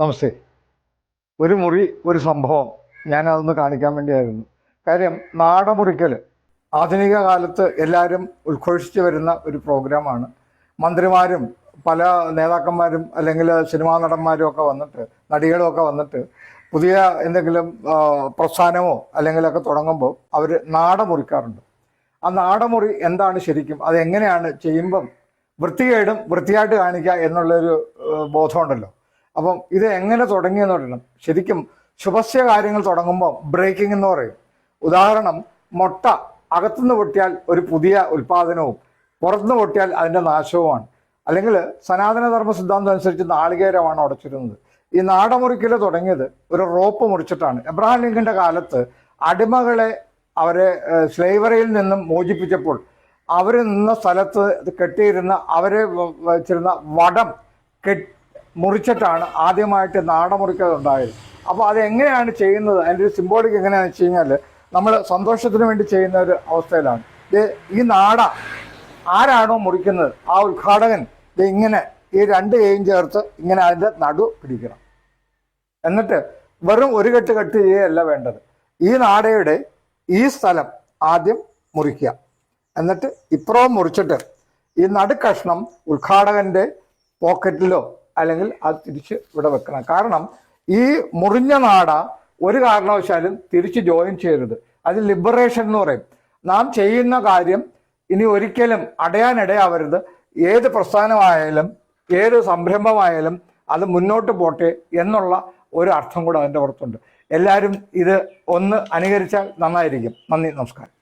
നമസ്തേ. ഒരു മുറി ഒരു സംഭവം ഞാൻ അതൊന്ന് കാണിക്കാൻ വേണ്ടിയായിരുന്നു. കാര്യം നാടമുറിക്കൽ ആധുനിക കാലത്ത് എല്ലാവരും ഉദ്ഘോഷിച്ച് വരുന്ന ഒരു പ്രോഗ്രാമാണ്. മന്ത്രിമാരും പല നേതാക്കന്മാരും അല്ലെങ്കിൽ സിനിമാ നടന്മാരും ഒക്കെ വന്നിട്ട് നടികളും ഒക്കെ വന്നിട്ട് പുതിയ എന്തെങ്കിലും പ്രസ്ഥാനമോ അല്ലെങ്കിലൊക്കെ തുടങ്ങുമ്പോൾ അവർ നാടമുറിക്കാറുണ്ട്. ആ നാടമുറി എന്താണ് ശരിക്കും? അത് എങ്ങനെയാണ് ചെയ്യുമ്പം വൃത്തികേടും വൃത്തിയായിട്ട് കാണിക്കുക എന്നുള്ളൊരു ബോധമുണ്ടല്ലോ. അപ്പം ഇത് എങ്ങനെ തുടങ്ങിയെന്ന് പറയണം. ശരിക്കും ശുഭസ്യ കാര്യങ്ങൾ തുടങ്ങുമ്പോൾ ബ്രേക്കിംഗ് എന്ന് പറയും. ഉദാഹരണം മുട്ട അകത്തുനിന്ന് പൊട്ടിയാൽ ഒരു പുതിയ ഉൽപാദനവും പുറത്തുനിന്ന് പൊട്ടിയാൽ അതിന്റെ നാശവുമാണ്. അല്ലെങ്കിൽ സനാതനധർമ്മ സിദ്ധാന്തം അനുസരിച്ച് നാളികേരമാണ് ഉടച്ചിരുന്നത്. ഈ നാടമുറിക്കൽ തുടങ്ങിയത് ഒരു റോപ്പ് മുറിച്ചിട്ടാണ്. എബ്രഹാം ലിങ്കന്റെ കാലത്ത് അടിമകളെ അവരെ സ്ലേവറിയിൽ നിന്നും മോചിപ്പിച്ചപ്പോൾ അവർ നിന്ന സ്ഥലത്ത് കെട്ടിയിരുന്ന അവരെ വെച്ചിരുന്ന വടം കെട്ട് മുറിച്ചിട്ടാണ് ആദ്യമായിട്ട് നാടമുറിക്കൽ ഉണ്ടായത്. അപ്പോൾ അതെങ്ങനെയാണ് ചെയ്യുന്നത്? അതിന്റെ ഒരു സിംബോളിക് എങ്ങനെയാണെന്ന് വെച്ച് കഴിഞ്ഞാൽ നമ്മൾ സന്തോഷത്തിന് വേണ്ടി ചെയ്യുന്ന ഒരു അവസ്ഥയിലാണ്. ഈ നാട ആരാണോ മുറിക്കുന്നത്? ആ ഉദ്ഘാടകൻ ഇങ്ങനെ ഈ രണ്ട് കൈയും ചേർത്ത് ഇങ്ങനെ അതിന്റെ നടു പിടിക്കണം. എന്നിട്ട് വെറും ഒരു കെട്ട് കെട്ട് ചെയ്യുകയല്ല വേണ്ടത്. ഈ നാടയുടെ ഈ സ്ഥലം ആദ്യം മുറിക്കുക. എന്നിട്ട് ഇപ്പുറവും മുറിച്ചിട്ട് ഈ നടുക്കഷ്ണം ഉദ്ഘാടകന്റെ പോക്കറ്റിലോ അല്ലെങ്കിൽ അത് തിരിച്ച് ഇവിടെ വെക്കണം. കാരണം ഈ മുറിഞ്ഞ നാട ഒരു കാരണവശാലും തിരിച്ച് ജോയിൻ ചെയ്യരുത്. അത് ലിബറേഷൻ എന്ന് പറയും. നാം ചെയ്യുന്ന കാര്യം ഇനി ഒരിക്കലും അടയാനിടയാവരുത്. ഏത് പ്രസ്ഥാനമായാലും ഏത് സംരംഭമായാലും അത് മുന്നോട്ട് പോട്ടെ എന്നുള്ള ഒരു അർത്ഥം കൂടെ അതിന്റെ പുറത്തുണ്ട്. എല്ലാവരും ഇത് ഒന്ന് അനുകരിച്ചാൽ നന്നായിരിക്കും. നന്ദി നമസ്കാരം.